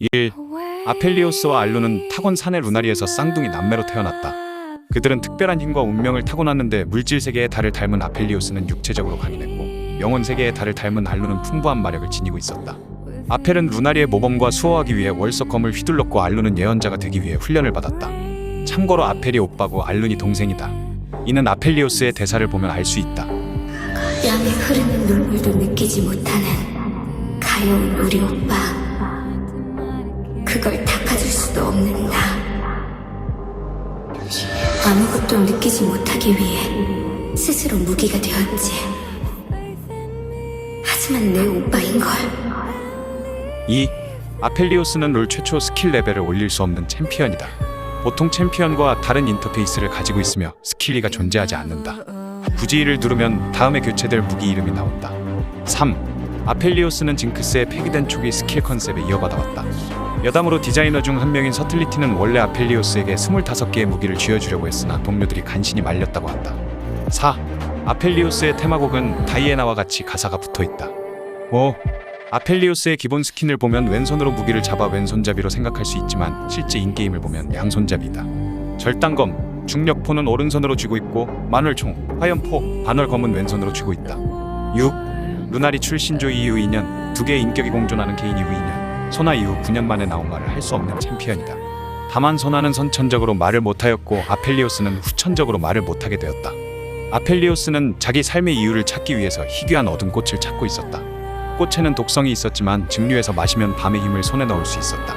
1. 아펠리오스와 알루는 타곤 산의 루나리에서 쌍둥이 남매로 태어났다. 그들은 특별한 힘과 운명을 타고났는데 물질 세계의 달을 닮은 아펠리오스는 육체적으로 강인했고 영혼 세계의 달을 닮은 알루는 풍부한 마력을 지니고 있었다. 아펠은 루나리의 모범과 수호하기 위해 월석검을 휘둘렀고 알루는 예언자가 되기 위해 훈련을 받았다. 참고로 아펠이 오빠고 알룬이 동생이다. 이는 아펠리오스의 대사를 보면 알 수 있다. 뺨에 흐르는 눈물도 느끼지 못하는 가여운 우리 오빠. 그걸 닦아줄 수도 없는 나. 아무것도 느끼지 못하기 위해 스스로 무기가 되었지. 하지만 내 오빠인걸. 2. 아펠리오스는 롤 최초 스킬 레벨을 올릴 수 없는 챔피언이다. 보통 챔피언과 다른 인터페이스를 가지고 있으며 스킬리가 존재하지 않는다. 굳이 이를 누르면 다음에 교체될 무기 이름이 나온다. 3. 아펠리오스는 징크스의 폐기된 초기 스킬 컨셉에 이어받아 왔다. 여담으로 디자이너 중 한 명인 서틀리티는 원래 아펠리오스에게 25개의 무기를 쥐어주려고 했으나 동료들이 간신히 말렸다고 한다. 4. 아펠리오스의 테마곡은 다이애나와 같이 가사가 붙어 있다. 5. 아펠리오스의 기본 스킨을 보면 왼손으로 무기를 잡아 왼손잡이로 생각할 수 있지만 실제 인게임을 보면 양손잡이다. 절단검, 중력포는 오른손으로 쥐고 있고 마늘총, 화염포, 반월검은 왼손으로 쥐고 있다. 6. 루나리 출신조 이후 2년, 두 개의 인격이 공존하는 개인 이후 2년, 소나 이후 9년 만에 나온 말을 할 수 없는 챔피언이다. 다만 소나는 선천적으로 말을 못하였고 아펠리오스는 후천적으로 말을 못하게 되었다. 아펠리오스는 자기 삶의 이유를 찾기 위해서 희귀한 어둠 꽃을 찾고 있었다. 꽃에는 독성이 있었지만 증류해서 마시면 밤의 힘을 손에 넣을 수 있었다.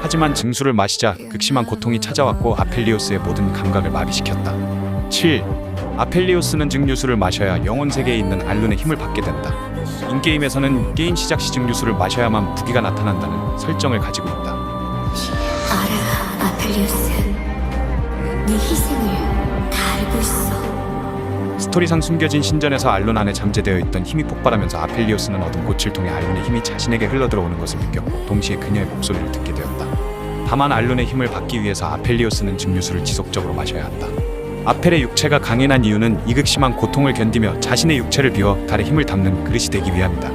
하지만 증수를 마시자 극심한 고통이 찾아왔고 아펠리오스의 모든 감각을 마비시켰다. 7. 아펠리오스는 증류수를 마셔야 영혼 세계에 있는 알룬의 힘을 받게 된다. 인게임에서는 게임 시작 시 증류수를 마셔야만 무기가 나타난다는 설정을 가지고 있다. 알아, 아펠리오스. 네 희생을 다 알고 있어. 스토리상 숨겨진 신전에서 알룬 안에 잠재되어 있던 힘이 폭발하면서 아펠리오스는 얻은 꽃을 통해 알룬의 힘이 자신에게 흘러들어오는 것을 느꼈고 동시에 그녀의 목소리를 듣게 되었다. 다만 알룬의 힘을 받기 위해서 아펠리오스는 증류수를 지속적으로 마셔야 한다. 아펠의 육체가 강인한 이유는 이극심한 고통을 견디며 자신의 육체를 비워 달의 힘을 담는 그릇이 되기 위함이다.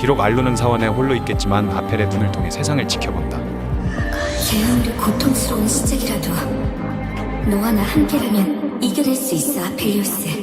비록 알룬은 사원에 홀로 있겠지만 아펠의 눈을 통해 세상을 지켜본다. 제 아무리 고통스러운 시작이라도 너와 나 함께라면 이겨낼 수 있어, 아펠리오스.